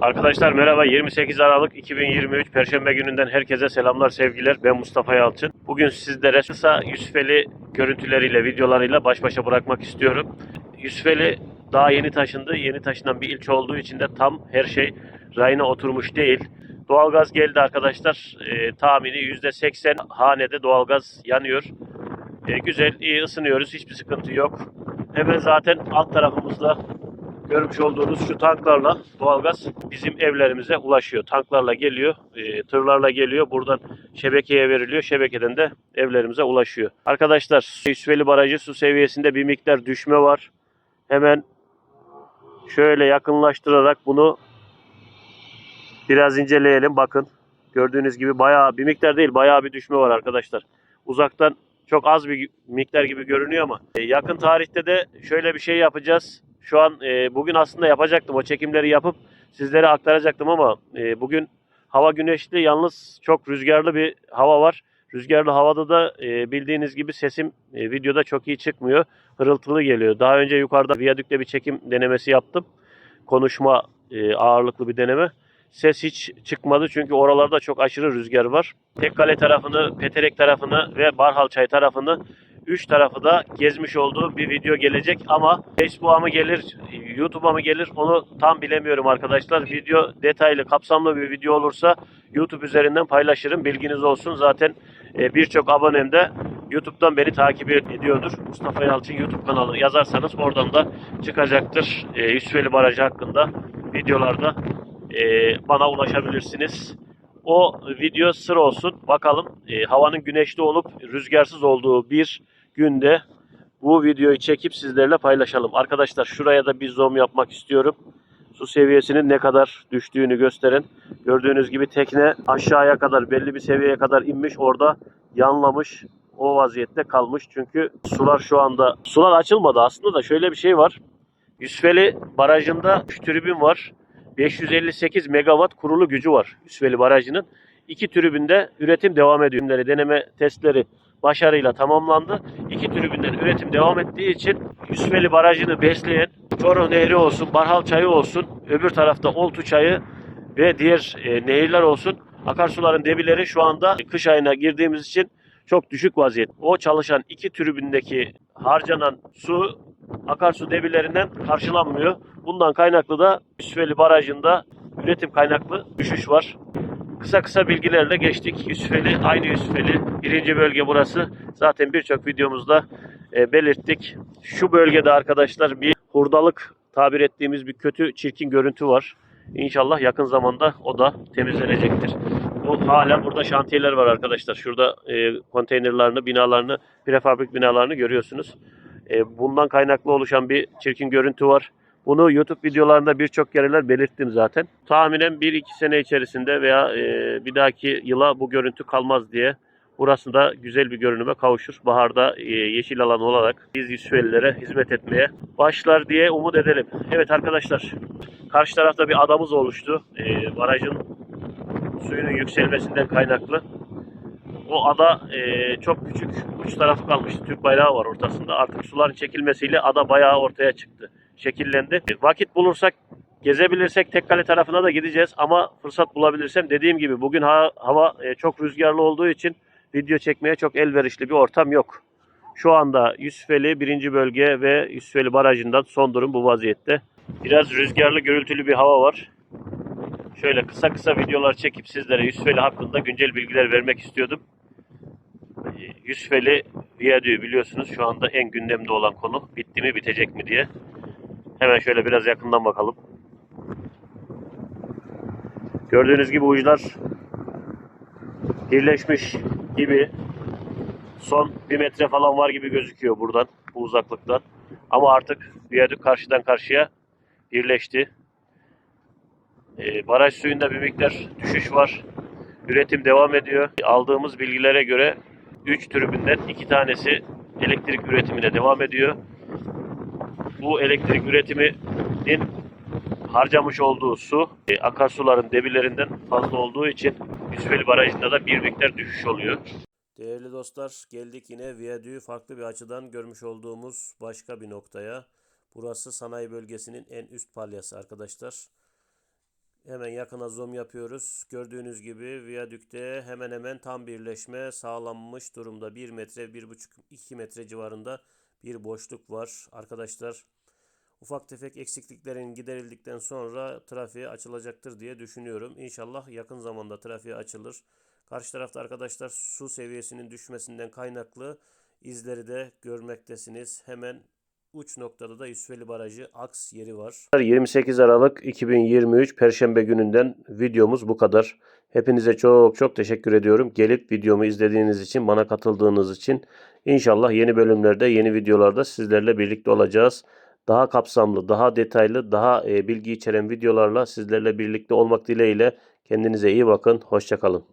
Arkadaşlar merhaba 28 Aralık 2023 Perşembe gününden herkese selamlar sevgiler ben Mustafa Yalçın. Bugün sizlere kısa Yusufeli görüntüleriyle videolarıyla baş başa bırakmak istiyorum. Yusufeli daha yeni taşındı. Yeni taşınan bir ilçe olduğu için de tam her şey rayına oturmuş değil. Doğalgaz geldi arkadaşlar. Ee, tahmini %80 hanede doğalgaz yanıyor. Ee, güzel iyi ısınıyoruz hiçbir sıkıntı yok. Hemen zaten alt tarafımızda görmüş olduğunuz şu tanklarla doğalgaz bizim evlerimize ulaşıyor. Tanklarla geliyor, e, tırlarla geliyor. Buradan şebekeye veriliyor. Şebekeden de evlerimize ulaşıyor. Arkadaşlar Yusufeli Barajı su seviyesinde bir miktar düşme var. Hemen şöyle yakınlaştırarak bunu biraz inceleyelim. Bakın gördüğünüz gibi bayağı bir miktar değil bayağı bir düşme var arkadaşlar. Uzaktan çok az bir miktar gibi görünüyor ama e, yakın tarihte de şöyle bir şey yapacağız. Şu an e, bugün aslında yapacaktım o çekimleri yapıp sizlere aktaracaktım ama e, bugün hava güneşli yalnız çok rüzgarlı bir hava var. Rüzgarlı havada da e, bildiğiniz gibi sesim e, videoda çok iyi çıkmıyor. Hırıltılı geliyor. Daha önce yukarıda viyadükte bir çekim denemesi yaptım. Konuşma e, ağırlıklı bir deneme. Ses hiç çıkmadı çünkü oralarda çok aşırı rüzgar var. Tekkale tarafını, Peterek tarafını ve Barhalçay tarafını üç tarafı da gezmiş olduğu bir video gelecek ama Facebook'a mı gelir, YouTube'a mı gelir onu tam bilemiyorum arkadaşlar. Video detaylı, kapsamlı bir video olursa YouTube üzerinden paylaşırım. Bilginiz olsun. Zaten e, birçok abonem de YouTube'dan beni takip ediyordur. Mustafa Yalçın YouTube kanalı yazarsanız oradan da çıkacaktır. E, Barajı hakkında videolarda e, bana ulaşabilirsiniz. O video sır olsun. Bakalım e, havanın güneşli olup rüzgarsız olduğu bir günde bu videoyu çekip sizlerle paylaşalım. Arkadaşlar şuraya da bir zoom yapmak istiyorum. Su seviyesinin ne kadar düştüğünü gösteren. Gördüğünüz gibi tekne aşağıya kadar belli bir seviyeye kadar inmiş. Orada yanlamış o vaziyette kalmış. Çünkü sular şu anda sular açılmadı aslında da şöyle bir şey var. Yusufeli barajında 3 tribün var. 558 megawatt kurulu gücü var Yusufeli Barajı'nın. İki tribünde üretim devam ediyor. Deneme testleri başarıyla tamamlandı. İki tribünden üretim devam ettiği için Yusufeli Barajı'nı besleyen Çoruh Nehri olsun, Barhal Çayı olsun, öbür tarafta Oltu Çayı ve diğer e, nehirler olsun. Akarsuların debileri şu anda kış ayına girdiğimiz için çok düşük vaziyet. O çalışan iki tribündeki harcanan su akarsu debilerinden karşılanmıyor. Bundan kaynaklı da Yusufeli Barajı'nda üretim kaynaklı düşüş var. Kısa kısa bilgilerle geçtik. Yusufeli, aynı Yusufeli. Birinci bölge burası. Zaten birçok videomuzda e, belirttik. Şu bölgede arkadaşlar bir hurdalık tabir ettiğimiz bir kötü, çirkin görüntü var. İnşallah yakın zamanda o da temizlenecektir. O hala burada şantiyeler var arkadaşlar. Şurada e, konteynerlarını, binalarını, prefabrik binalarını görüyorsunuz. E, bundan kaynaklı oluşan bir çirkin görüntü var. Bunu YouTube videolarında birçok kereler belirttim zaten. Tahminen 1-2 sene içerisinde veya e, bir dahaki yıla bu görüntü kalmaz diye. Burası da güzel bir görünüme kavuşur. Baharda e, yeşil alan olarak biz Yusufellilere hizmet etmeye başlar diye umut edelim. Evet arkadaşlar, karşı tarafta bir adamız oluştu. E, barajın suyunun yükselmesinden kaynaklı. O ada e, çok küçük uç tarafı kalmıştı. Türk bayrağı var ortasında. Artık suların çekilmesiyle ada bayağı ortaya çıktı. Şekillendi. Vakit bulursak gezebilirsek Tekkale tarafına da gideceğiz ama fırsat bulabilirsem dediğim gibi bugün ha- hava e, çok rüzgarlı olduğu için video çekmeye çok elverişli bir ortam yok. Şu anda Yusufeli 1. bölge ve Yusufeli barajından son durum bu vaziyette. Biraz rüzgarlı gürültülü bir hava var. Şöyle kısa kısa videolar çekip sizlere Yusufeli hakkında güncel bilgiler vermek istiyordum. Yusufeli Viyadüğü biliyorsunuz şu anda en gündemde olan konu. Bitti mi bitecek mi diye. Hemen şöyle biraz yakından bakalım. Gördüğünüz gibi uçlar birleşmiş gibi son bir metre falan var gibi gözüküyor buradan bu uzaklıktan. Ama artık viyadük karşıdan karşıya birleşti. Ee, baraj suyunda bir miktar düşüş var. Üretim devam ediyor. Aldığımız bilgilere göre 3 tribünden 2 tanesi elektrik üretimine devam ediyor. Bu elektrik üretiminin harcamış olduğu su e, akarsuların debilerinden fazla olduğu için Yusufeli Barajı'nda da bir miktar düşüş oluyor. Değerli dostlar geldik yine viyadüğü farklı bir açıdan görmüş olduğumuz başka bir noktaya. Burası sanayi bölgesinin en üst palyası arkadaşlar. Hemen yakına zoom yapıyoruz. Gördüğünüz gibi viyadükte hemen hemen tam birleşme sağlanmış durumda. 1 metre, 1,5-2 metre civarında bir boşluk var. Arkadaşlar ufak tefek eksikliklerin giderildikten sonra trafiğe açılacaktır diye düşünüyorum. İnşallah yakın zamanda trafiğe açılır. Karşı tarafta arkadaşlar su seviyesinin düşmesinden kaynaklı izleri de görmektesiniz. Hemen uç noktada da Yusufeli Barajı aks yeri var. 28 Aralık 2023 Perşembe gününden videomuz bu kadar. Hepinize çok çok teşekkür ediyorum. Gelip videomu izlediğiniz için, bana katıldığınız için. İnşallah yeni bölümlerde, yeni videolarda sizlerle birlikte olacağız. Daha kapsamlı, daha detaylı, daha e, bilgi içeren videolarla sizlerle birlikte olmak dileğiyle. Kendinize iyi bakın. Hoşçakalın.